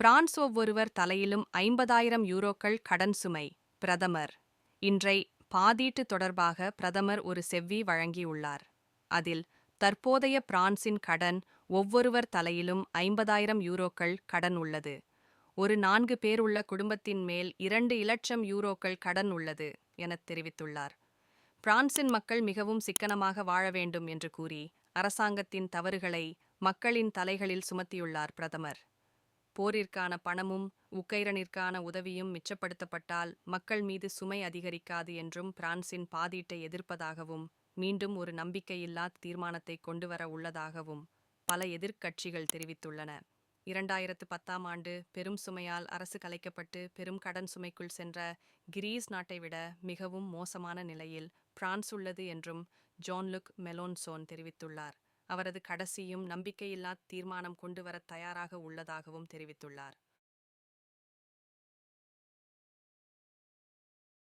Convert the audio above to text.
France ஒவ்வொருவர் தலையிலும் ஐம்பதாயிரம் யூரோக்கள் கடன் சுமை பிரதமர். இன்றை பாதீட்டு தொடர்பாக பிரதமர் ஒரு செவ்வி வழங்கியுள்ளார். அதில் தற்போதைய பிரான்சின் கடன் ஒவ்வொருவர் தலையிலும் ஐம்பதாயிரம் யூரோக்கள் கடன் உள்ளது. ஒரு நான்கு பேர் உள்ள குடும்பத்தின் மேல் இரண்டு இலட்சம் யூரோக்கள் கடன் உள்ளது எனத் தெரிவித்துள்ளார். பிரான்சின் மக்கள் மிகவும் சிக்கனமாக வாழ வேண்டும் என்று கூறி அரசாங்கத்தின் தவறுகளை மக்களின் தலைகளில் சுமத்தியுள்ளார் பிரதமர். போரிற்கான பணமும் உக்கைரனிற்கான உதவியும் மிச்சப்படுத்தப்பட்டால் மக்கள் மீது சுமை அதிகரிக்காது என்றும் பிரான்சின் பாதீட்டை எதிர்ப்பதாகவும் மீண்டும் ஒரு நம்பிக்கையில்லா தீர்மானத்தை கொண்டுவர உள்ளதாகவும் பல எதிர்க்கட்சிகள் தெரிவித்துள்ளன. இரண்டாயிரத்து பத்தாம் ஆண்டு பெரும் சுமையால் அரசு கலைக்கப்பட்டு பெரும் கடன் சுமைக்குள் சென்ற கிரீஸ் நாட்டை விட மிகவும் மோசமான நிலையில் பிரான்ஸ் உள்ளது என்றும் ஜான் லுக் மெலோன்சோன் தெரிவித்துள்ளார். அவரது கடைசியும் நம்பிக்கையில்லா தீர்மானம் கொண்டு வர தயாராக உள்ளதாகவும் தெரிவித்துள்ளார்.